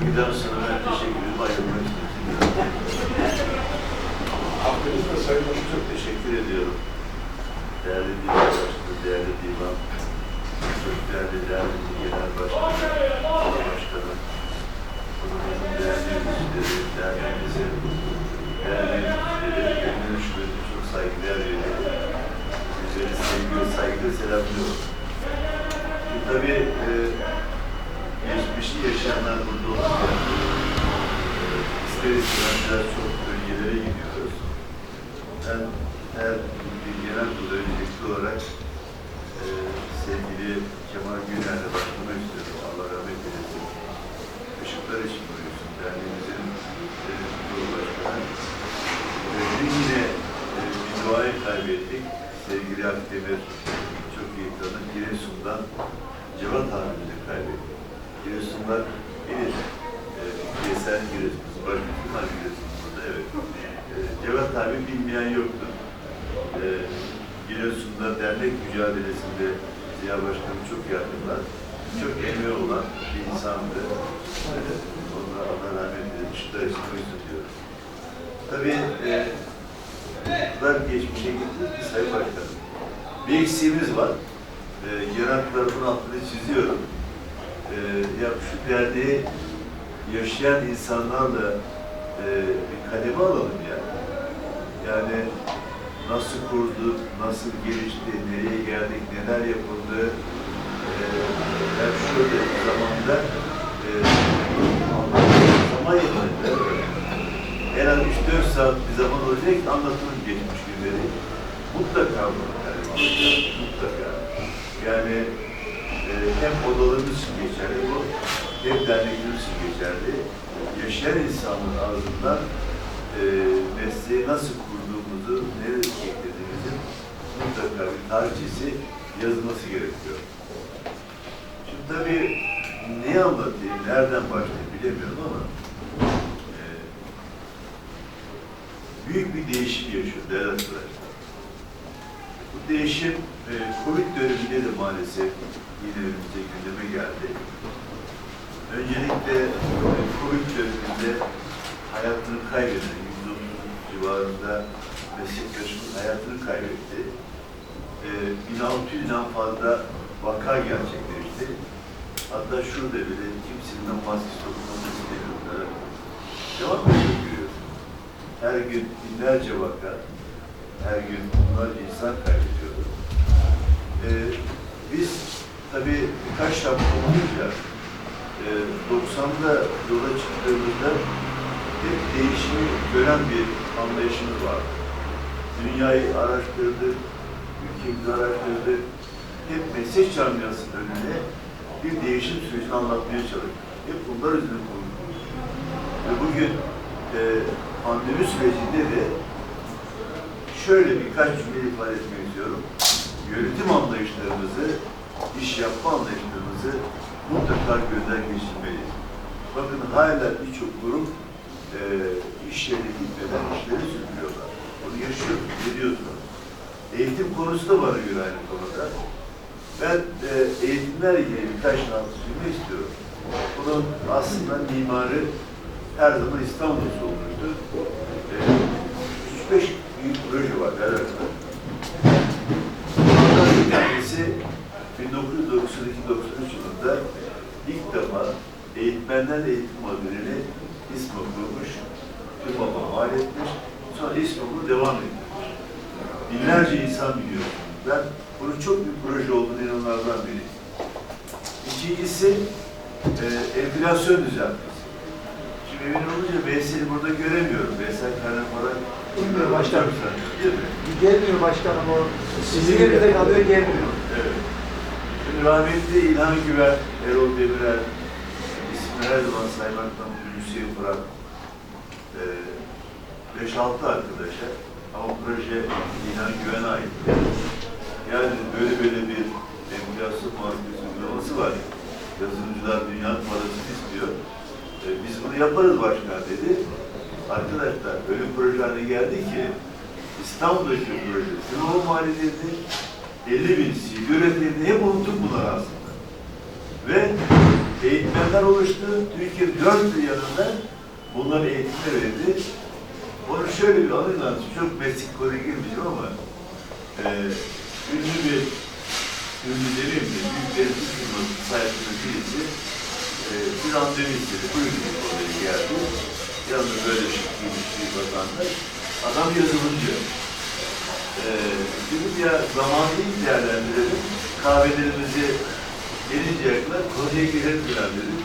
bölgeden sonra ben teşekkürümü ayrılmak. Hakkınızda Sayın Başkanım. Çok teşekkür ediyorum. Değerli divan başkanı, değerli divan, çok değerli, değerli genel başkanı, başkanı, kurulunun değerli yöneticileri, değerli yöneticileri, değerli yöneticileri, gönül şüphesi çok saygılar veriyorum. Sizleri sevgi ve saygıyla selamlıyorum. Tabii e, yaşayanlar burada olurken e, ister istemez biraz çok bölgelere gidiyoruz. Ben her genel kurulu öncelikli olarak e, sevgili Kemal Güner'le başlamak istiyorum. Allah rahmet eylesin. Işıklar için buyursun. Derneğimizin e, Cumhurbaşkanı. E, dün yine e, bir duayı kaybettik. Sevgili Akdemir çok iyi tanıdık. Giresun'dan Cevat abimizi kaybettik. Giresunlar bilir. E, Yesen Giresun. Başkanım var Giresun'da. Evet. E, Cevat abi bilmeyen yoktu. E, Giresun'da dernek mücadelesinde Ziya Başkanım çok yardımlar. Çok emeği olan bir insandı. E, ona Allah rahmet. Işıklar için uysun diyorum. Tabii e, yıllar geçmişe gittik ki Sayın Başkanım. Bir eksiğimiz var. E, yanaklarımın altını çiziyorum. E, ya şu derneği yaşayan insanlarla e, bir kademe alalım ya. Yani nasıl kurduk, nasıl gelişti, nereye geldik, neler yapıldı. Ben şöyle bir zamanda e, zaman yetmedi. En az 3-4 saat bir zaman olacak anlatılır geçmiş günleri. Mutlaka bunu alacağız, mutlaka. Yani e, hem odalarımız için geçerli bu, hem derneklerimiz için geçerli. Yaşayan insanın ağzından e, mesleği nasıl kurduğumuzu, nereye eklediğimizin mutlaka bir tarihçesi yazılması gerekiyor. Tabii ne anlatayım, nereden başlayayım bilemiyorum ama e, büyük bir değişim yaşıyor değerli arkadaşlar. Bu değişim e, Covid döneminde de maalesef yine önümüze gündeme geldi. Öncelikle e, Covid döneminde hayatını kaybeden, 130 civarında meslektaşımız hayatını kaybetti. E, 1600'den fazla vaka gerçekleşti. Hatta şurada bile kimsenin maske sokulması istemiyorlar. Devam ediyor. Her gün binlerce vaka, her gün onlarca insan kaybediyoruz. E, biz tabii birkaç şapka olunca e, 90'da yola çıktığımızda hep değişimi gören bir anlayışımız var. Dünyayı araştırdık, ülkemizi araştırdık. Hep meslek camiasının önünde bir değişim sürecini anlatmaya çalıştık. Hep bunlar üzerine konuştuk. Ve bugün e, pandemi sürecinde de şöyle birkaç cümle ifade etmek istiyorum. Yönetim anlayışlarımızı, iş yapma anlayışlarımızı mutlaka gözden geçirmeliyiz. Bakın hala birçok grup e, iş yerine gitmeden işleri sürdürüyorlar. Bunu yaşıyoruz, biliyorsunuz. Eğitim konusu da bana göre aynı konuda. Ben e, eğitimler ilgili birkaç cümle istiyorum. Bunun aslında mimarı her zaman İstanbul'da olmuştu. E, 3-5 büyük proje var herhalde. Bunlardan bir tanesi 1992-93 yılında ilk defa eğitmenler eğitim modelini İSMO kurmuş, TÜBAP'a mal etmiş, sonra İSMO bunu devam ettirmiş. Binlerce insan biliyor. Ben bunun çok bir proje olduğunu inananlardan biriyim. İkincisi, e, enflasyon düzeltmesi. Şimdi emin olunca Veysel'i burada göremiyorum. Veysel Kaynak falan Bilmiyorum başkanım. Değil mi? Gelmiyor başkanım o. Sizin yerinde kalıyor gelmiyor. Evet. Şimdi rahmetli İlhan Güven, Erol Demirel, ismini her zaman saymaktan Hüseyin Fırat, e, 5-6 arkadaşa ama proje İlhan Güven'e ait. Yani böyle böyle bir enflasyon muhasebesi uygulaması var. Yazılımcılar dünyanın parasını istiyor. E, biz bunu yaparız başkan dedi. Arkadaşlar öyle bir proje haline geldi ki İstanbul'daki proje, Sinop maliyeti 50 bin CV üretildi. Hep unuttuk bunları aslında. Ve eğitmenler oluştu. Türkiye'nin dört bir yanında bunların eğitimler verildi. Onu şöyle bir lazım. Çok meslek konuya girmeyeceğim ama e, ünlü bir ünlü demeyeyim de büyük eğitim firması sahiplerinin birisi e, bir randevu istedi. Buyurun oraya geldi. Yanında böyle şık giymiş bir vatandaş. Adam yazılımcı. E, dedim ya zamanı iyi değerlendirelim. Kahvelerimizi gelinceye kadar konuya girelim falan dedim.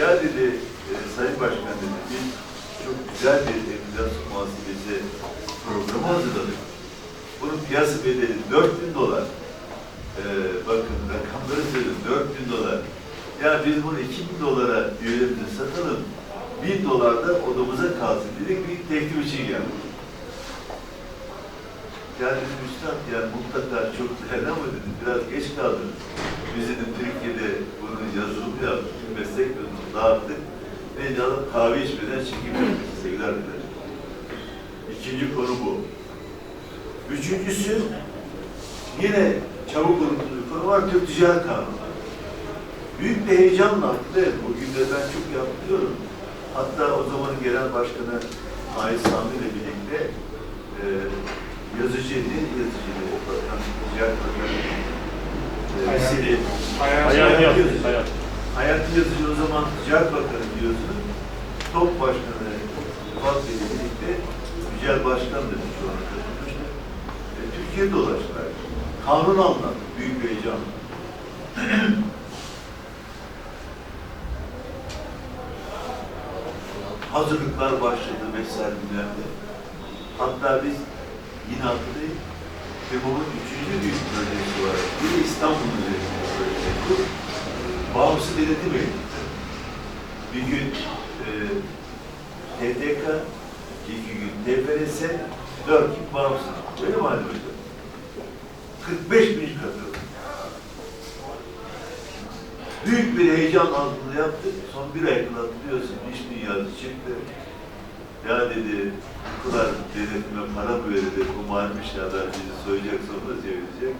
Ya dedi e, Sayın Başkan dedi biz çok güzel bir enflasyon muhasebesi programı hazırladık. Bunun piyasa bedeli 4000 dolar. Ee, bakın rakamları söyledim 4000 dolar. Ya biz bunu 2000 dolara üyelerimize satalım. 1000 dolar da odamıza kalsın dedik bir teklif için geldik. Ya dedim üstad yani mutlaka çok değerli ama dedim biraz geç kaldınız. Biz dedim Türkiye'de bunun yazılımı yaptık, meslek yazılımı dağıttık. Bence adam kahve içmeden yaptık sevgiler dilerim. İkinci konu bu. Üçüncüsü yine çabuk unuttuğum bir konu var Türk Ticaret Kanunu. Büyük bir heyecanla haklı. Bugün de ben çok yapıyorum. Hatta o zamanın genel başkanı Ait Sami ile birlikte e, yazıcı değil, yazıcı bakan, ticaret bakanı, e, Hayati. Hayati Hayat, yazıcı. hayat. Yazıcı o zaman ticaret bakanı biliyorsunuz. Top başkanı Fuat Bey'le birlikte Yücel Başkan da şu an Türkiye dolaştılar. Kanun anlattı. Büyük bir heyecan. Hazırlıklar başladı vesaire günlerde. Hatta biz yine hatırlayın TEMO'nun üçüncü büyük projesi var. Biri İstanbul'un üzerinde projesi. Bu bağımsız denetim eğitimde. Bir gün e, TTK, iki gün TFRS, dört gün bağımsız. Öyle mi Halim Hocam? 45 bin katıldı. Büyük bir heyecan altında yaptık. Son bir ay kadar hatırlıyorsun, iş dünyası çıktı. Ya dedi, bu kadar denetime para verildi, kumarmış ya da bizi soyacak sonunda çevirecek.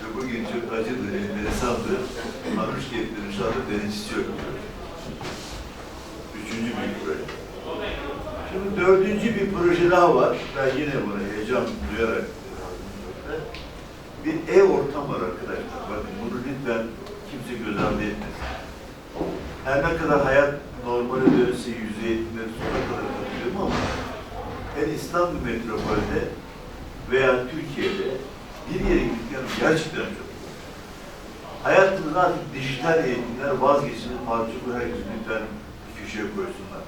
Ve bugün çok acıdır, enteresandır. Hanuş getirin, şu anda denetçisi yok. Üçüncü büyük proje. Şimdi dördüncü bir proje daha var. Ben yine buna heyecan duyarak bir ev ortam var arkadaşlar. Bakın bunu lütfen kimse göz ardı etmesin. Her ne kadar hayat normale dönse yüzey eğitimleri sonuna kadar katılıyorum ama her İstanbul metropolde veya Türkiye'de bir yere gittikten gerçekten çok. Hayatımızda artık dijital eğitimler vazgeçilmez parça herkes lütfen bir köşeye koysunlar.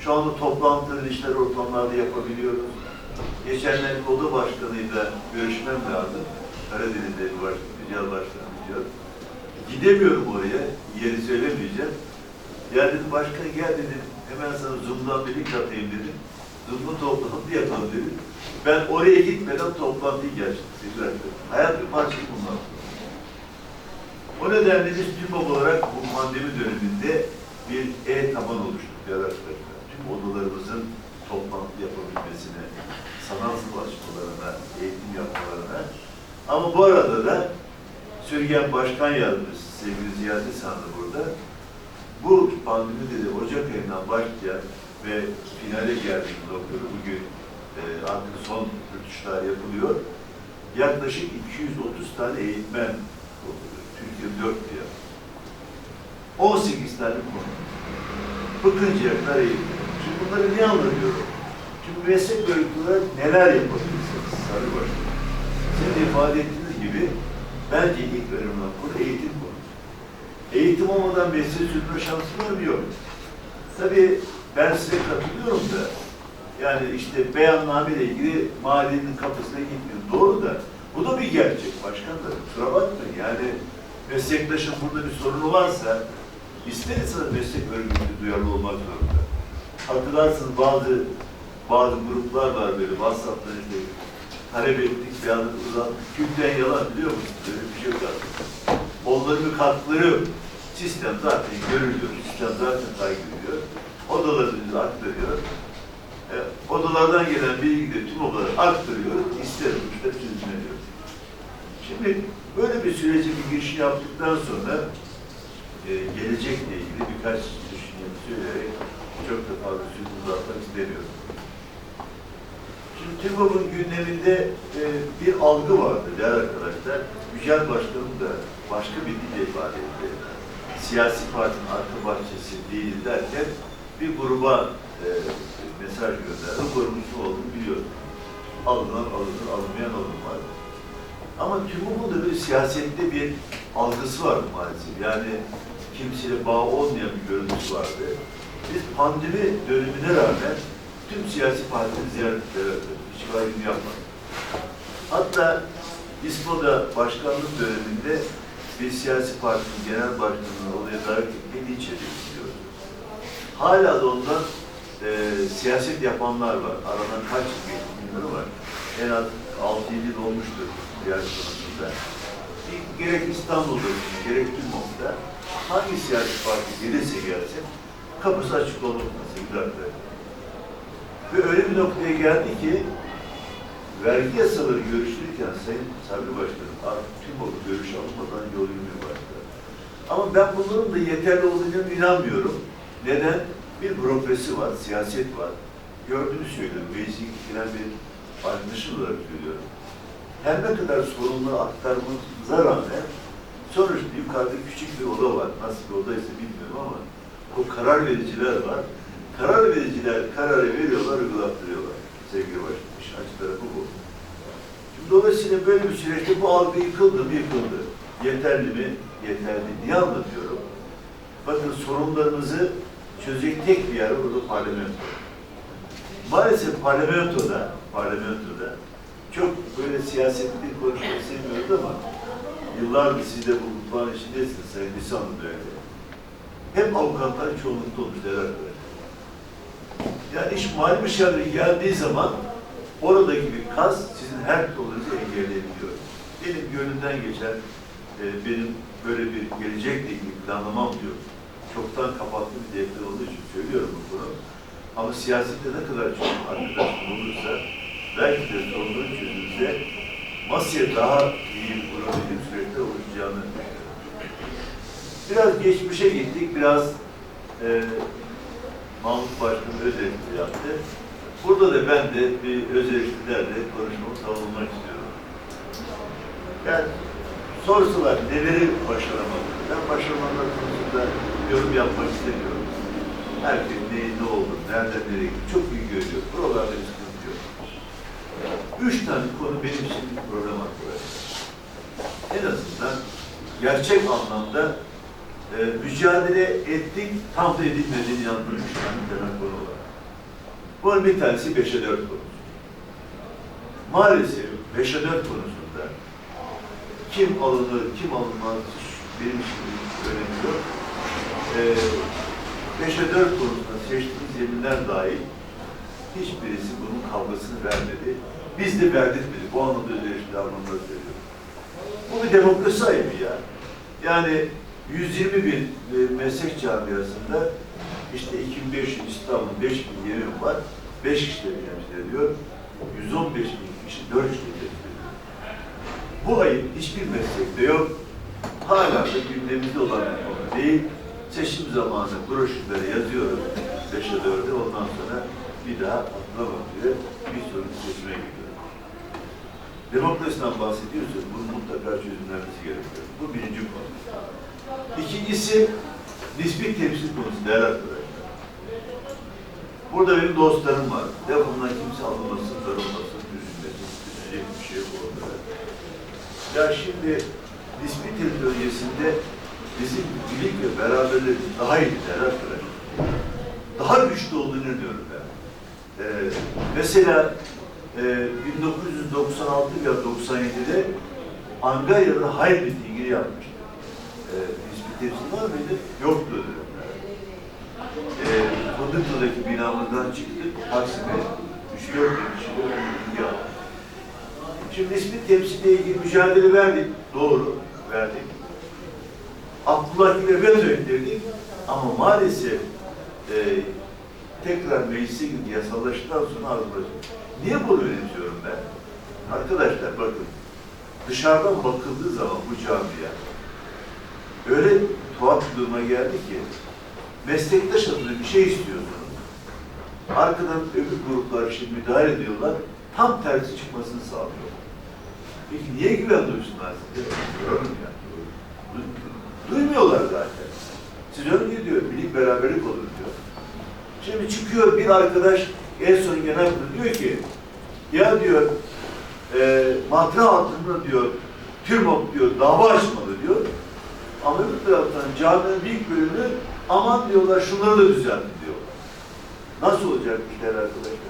Şu anda toplantıları dijital ortamlarda yapabiliyoruz. Geçenlerde oda başkanıyla görüşmem lazım. Karadeniz'de bir başkan, Yücel Başkanı diyor. Gidemiyorum oraya, yeri söylemeyeceğim. Ya dedim başkan gel dedim, hemen sana Zoom'dan bir link atayım dedim. Zoom'da toplantı yapalım dedim. Ben oraya gitmeden toplantıyı gerçekleştirdim. Hayat bir parçası bunlar. O nedenle biz TÜMOB olarak bu pandemi döneminde bir e-taban oluşturduk arkadaşlar. Tüm odalarımızın toplantı yapabilmesine, sanatsal açmalarına, eğitim yapmalarına. Ama bu arada da Sürgen Başkan Yardımcısı sevgili Ziyade Sandı burada. Bu pandemide de Ocak ayından başlayan ve finale geldiğimiz noktada bugün e, artık son rütuşlar yapılıyor. Yaklaşık 230 tane eğitmen. Türkiye dört diye. 18 tane konu. Bıkıncaya kadar eğitim. Şimdi bunları niye anlatıyorum? Meslek örgütleri neler yapabilirsiniz Sarı Başkanım? Sizin de ifade ettiğiniz gibi bence ilk önemli konu eğitim konusu. Eğitim olmadan mesleği sürdürme şansı var mı? Yok. Tabii ben size katılıyorum da yani işte beyanname ile ilgili mahallenin kapısına gitmiyor. Doğru da bu da bir gerçek başkanlar. Kusura bakmayın yani meslektaşın burada bir sorunu varsa ister istemez meslek örgütü duyarlı olmak zorunda. Hatırlarsınız bazı bazı gruplar var böyle WhatsApp'ta işte talep ettik, beyanı uzattık. Külten yalan biliyor musunuz? Böyle bir şey yok aslında. Onların yok. Sistem zaten görülüyor. Sistem zaten takip ediyor. Odalarımızı aktarıyor. E, odalardan gelen bilgi de tüm odalara aktarıyor. İster uçta çözüm ediyor. Şimdi böyle bir sürece bir giriş yaptıktan sonra e, gelecekle ilgili birkaç düşüncemi söyleyerek çok da fazla sözü uzatmak istemiyorum. TÜGOP'un gündeminde e, bir algı vardı değerli arkadaşlar. Yücel Başkanım da başka bir dille ifade etti. Siyasi partinin arka bahçesi değil derken bir gruba e, mesaj gönderdi. O grubun olduğunu biliyorum. Alınan alınır, alınmayan alınmaz. Ama TÜGOP'un da bir siyasette bir algısı vardı maalesef. Yani kimseyle bağ olmayan bir görüntüsü vardı. Biz pandemi dönemine rağmen tüm siyasi partileri ziyaretlere yaptık. Hiç ayrım yapmadık. Hatta İSPO'da başkanlık döneminde bir siyasi partinin genel başkanını oraya davet ettiğini içeri biliyoruz. Hala da ondan e, siyaset yapanlar var. Aradan kaç yıl geçti bilmiyorum en az 6-7 yıl olmuştur konusunda. Bir- Gerek İstanbul'da, gerek TÜMOP'ta hangi siyasi parti gelirse gelsin kapısı açık olmasın Güler'de. Ve öyle bir noktaya geldi ki vergi yasaları görüşülürken Sayın Sabri Başkanım artık tüm o görüş almadan yol yürümeye başladı. Ama ben bunların da yeterli olduğunu inanmıyorum. Neden? Bir bürokrasi var, siyaset var. Gördüğünü söylüyorum, meclisi gelen bir arkadaşım olarak söylüyorum. Her ne kadar sorunları aktarmamıza rağmen sonuçta yukarıda küçük bir oda var. Nasıl bir odaysa bilmiyorum ama o karar vericiler var. Karar vericiler kararı veriyorlar, uygulattırıyorlar. Sevgili başkanım, işin açık tarafı bu. Şimdi dolayısıyla böyle bir süreçte bu algı yıkıldı mı yıkıldı. Yeterli mi? Yeterli. Niye anlatıyorum? Bakın sorunlarımızı çözecek tek bir yer var, o da parlamento. Maalesef parlamentoda, parlamentoda çok böyle siyasetli konuşmayı sevmiyoruz ama yıllardır siz de bu mutfağın içindesiniz Sayın Lisanlı da öyle. Hep avukatlar çoğunlukta olmuş arkadaşlar. Yani iş mali müşaviri geldiği zaman oradaki bir kas sizin her yolunuzu engelleyebiliyor. Benim gönlümden geçen, e, benim böyle bir gelecekle ilgili planlamam diyor. Çoktan kapatlı bir defter olduğu için söylüyorum bu konu. Ama siyasette ne kadar çok arkadaşım olursa belki de sorunların çözümünde masaya daha iyi kurabildiğim süreçte oluşacağını düşünüyorum. Biraz geçmişe gittik, biraz e, Mahmut Başkan öz yaptı. Burada da ben de bir öz eleştirilerle konuşmamı savunmak istiyorum. Yani sorsalar neleri başaramadık? Ben başaramalar konusunda yorum yapmak istemiyorum. Herkes neyi ne oldu, nereden nereye gitti çok iyi görüyor. Buralarda bir sıkıntı yok. Üç tane konu benim için problem arkadaşlar. En azından gerçek anlamda e, mücadele ettik, tam da edilmediğini tane temel konu var. Bunun bir tanesi 5'e 4 konusu. Maalesef 5'e 4 konusunda kim alınır, kim alınmaz benim için bir önemi yok. Ee, 5'e 4 konusunda seçtiğimiz yeminler dahil hiçbirisi bunun kavgasını vermedi. Biz de verdirtmedik. Bu anlamda özellikle anlamda söylüyorum. Bu bir demokrasi ayıbı ya. Yani 120 bin e, meslek camiasında işte 2500 İstanbul, 5000 yerim var. 5 kişileri temsil ediyor. 115 bin kişi 4 kişileri temsil ediyor. Bu ayıp hiçbir meslekte yok. Hala da gündemimizde olan bir konu değil. Seçim zamanı broşürlere yazıyoruz 5'e 4'e ondan sonra bir daha atlamak diye bir sonraki seçime gidiyor. Demokrasiden bahsediyorsak bunun mutlaka çözümlenmesi gerekiyor. Bu birinci konu. İkincisi nispi temsil konusu değerli arkadaşlar. Burada benim dostlarım var. Bundan kimse alınmasın, darılmasın, üzülmesin, üzülecek bir şey yok. Ya şimdi nispi temsil öncesinde bizim birlik ve beraberliğimiz daha iyi değerli arkadaşlar. Daha güçlü olduğunu diyorum ben. Ee, mesela e, 1996 ya 97'de Angarya'da hayır mitingini yapmıştı. E, nispi temsil var mıydı? Yoktu dönemler. E, Fındıklı'daki binamızdan çıktık, Taksim'e 3-4 bin yaptık. Şimdi nispi temsille ilgili mücadele verdik. Doğru, verdik. Abdullah Gül'e veto ettirdik. Ama maalesef e, tekrar meclise girdi yasallaştıktan sonra azalacak. Niye bunu önemsiyorum ben? Arkadaşlar bakın, dışarıdan bakıldığı zaman bu camiye öyle tuhaf bir duruma geldi ki meslektaş adına bir şey istiyorsunuz. Arkadan öbür gruplar şimdi müdahale ediyorlar. Tam tersi çıkmasını sağlıyor. Peki niye güven duysunlar size? Duymuyorlar zaten. Siz öyle diyor, birlik beraberlik olur diyor. Şimdi çıkıyor bir arkadaş en son genel kurulu diyor ki ya diyor e, matra altında diyor TÜRMOP diyor dava açmalı diyor. Ama öbür taraftan caminin büyük bölümü aman diyorlar şunları da düzeltin diyor. Nasıl olacak işler arkadaşlar?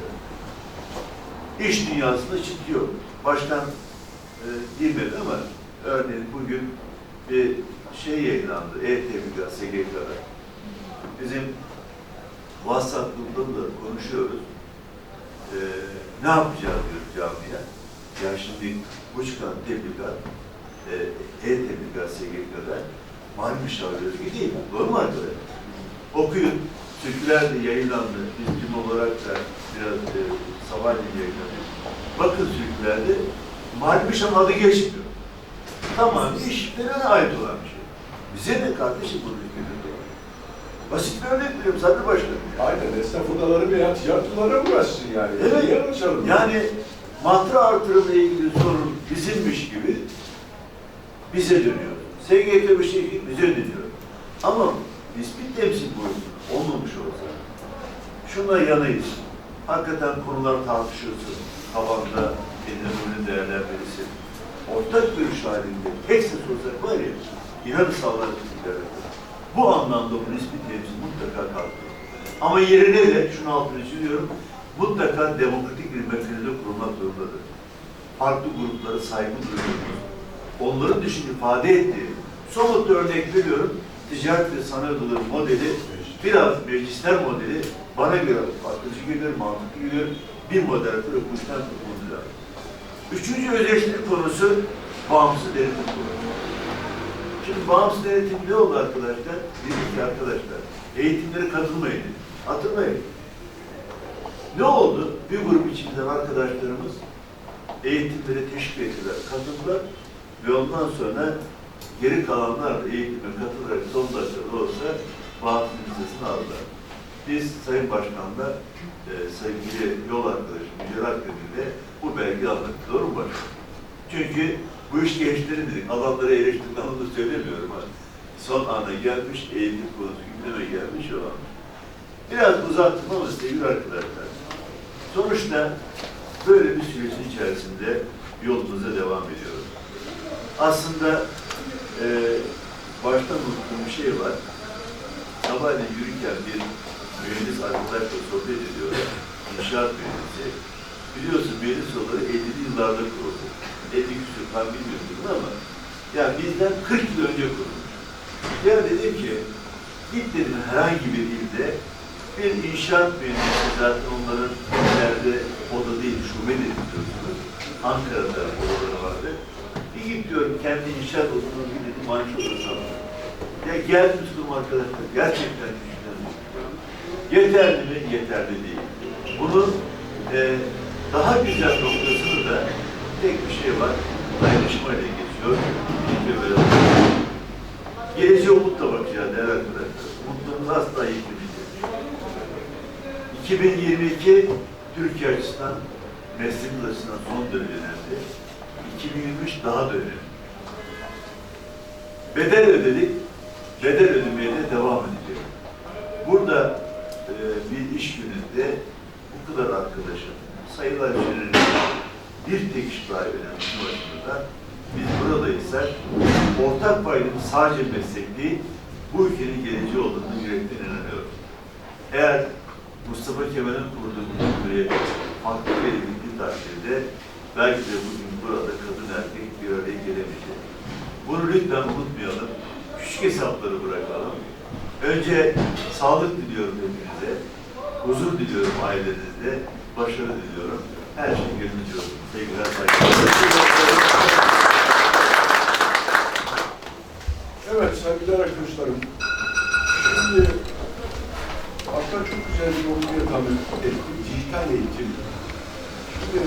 İş dünyasında çıkıyor. Baştan e, girmedi ama örneğin bugün bir şey yayınlandı. E-Tebligat, SGK'da. Bizim WhatsApp grubunda da konuşuyoruz. Ee, ne yapacağız diyoruz camiye. Ya şimdi bu çıkan tebligat, e, e-tebligat SGK'da mali müşavir özgü değil. Doğru mu arkadaşlar? Okuyun. Türküler de yayınlandı. Biz tim olarak da biraz e, sabahleyin yayınladık. Bakın türkülerde mali müşavir adı geçmiyor. Tamam, işlerine ait olan bir şey. Bize ne kardeşim bunu ülkede Basit bir örnek veriyorum, sen de başla. Aynen esnaf odaları veya tiyatrolara uğraşsın yani. Evet. Uğraşalım? Yani matra artırımla ilgili sorun bizimmiş gibi bize dönüyor. SGK bir şey bize dönüyor. Ama nispet temsil boyutu olmamış olsa şuna yanayız. Hakikaten konular tartışılsın. Tabanda kendini değerlendirilsin. Ortak görüş halinde tek ses olsak var ya inanı sağlar Bu anlamda bu nispet temsil mutlaka kalkıyor. Ama yerine de şunu altını çiziyorum mutlaka demokratik bir mekanizma kurulmak zorundadır. Farklı gruplara saygı duyuyoruz. Onların düşün ifade ettiği, somut bir örnek veriyorum, ticaret ve sanayi odaları modeli, biraz meclisler modeli bana göre akılcı geliyor, mantıklı geliyor, bir moderatör kurulması lazım. Üçüncü özdeşlik konusu bağımsız denetim konusu. Şimdi bağımsız denetim ne oldu arkadaşlar? Dedik ki arkadaşlar, eğitimlere katılmayın. Hatırlayın. Ne oldu? Bir grup içinden arkadaşlarımız eğitimlere teşvik ettiler, katıldılar ve ondan sonra geri kalanlar da eğitime katılarak son dakikada olsa bağımsız listesini aldılar. Biz Sayın Başkan'la e, sevgili yol arkadaşım Yücel Akdemir bu belge aldık. Doğru mu başkanım? Çünkü bu iş gençlerin dedik. Alanları eleştirdiğini anlamda söylemiyorum. Ha. Son ana gelmiş, eğitim konusu gündeme gelmiş o an. Biraz uzattım ama sevgili arkadaşlar. Sonuçta böyle bir sürecin içerisinde yolumuza devam ediyoruz. Aslında e, baştan unuttuğum şey var. Sabahleyin yürürken bir mühendis arkadaşla sohbet ediyoruz. İnşaat mühendisi. Biliyorsun mühendis olarak 50'li yıllarda kuruldu. 50 küsur tam bilmiyorum ama yani bizden 40 yıl önce kurulmuş. Ya dedim ki git dedim herhangi bir ilde bir inşaat mühendisi zaten onların ileride oda değil, şube de biliyorsunuz. Ankara'da odaları git diyorum kendi inşaat bir dedim odası aldım. Ya geldim tuttum arkadaşlar, gerçekten düşünüyorum. Yeterli mi? Yeterli değil. Bunun e, daha güzel noktasını da tek bir şey var. Dayanışmayla geçiyor. Geleceğe umutla bakacağız değerli arkadaşlar. Umutlarımız asla yıkılmayacak. 2022 Türkiye açısından meslek açısından son önemli. 2023 daha da önemli. Bedel ödedik, bedel ödemeye de devam edecek. Burada e, bir iş gününde bu kadar arkadaşım, sayılar üzerinde bir tek iş önemli başında biz buradaysak ortak paydamız sadece meslek değil, bu ülkenin geleceği olduğunu yürekten inanıyorum. Eğer Mustafa Kemal'in kurduğu bu cumhuriyet farklı bir bildiği takdirde belki de bugün burada kadın erkek bir araya gelemeyecek. Bunu lütfen unutmayalım. Küçük hesapları bırakalım. Önce sağlık diliyorum hepinize. Huzur diliyorum ailenizde. Başarı diliyorum. Her şey gönlünüzce olsun. Sevgiler, saygılar. Evet saygıdeğer arkadaşlarım. Şimdi hatta çok güzel bir konuya tanık ettik. Dijital eğitim. Şimdi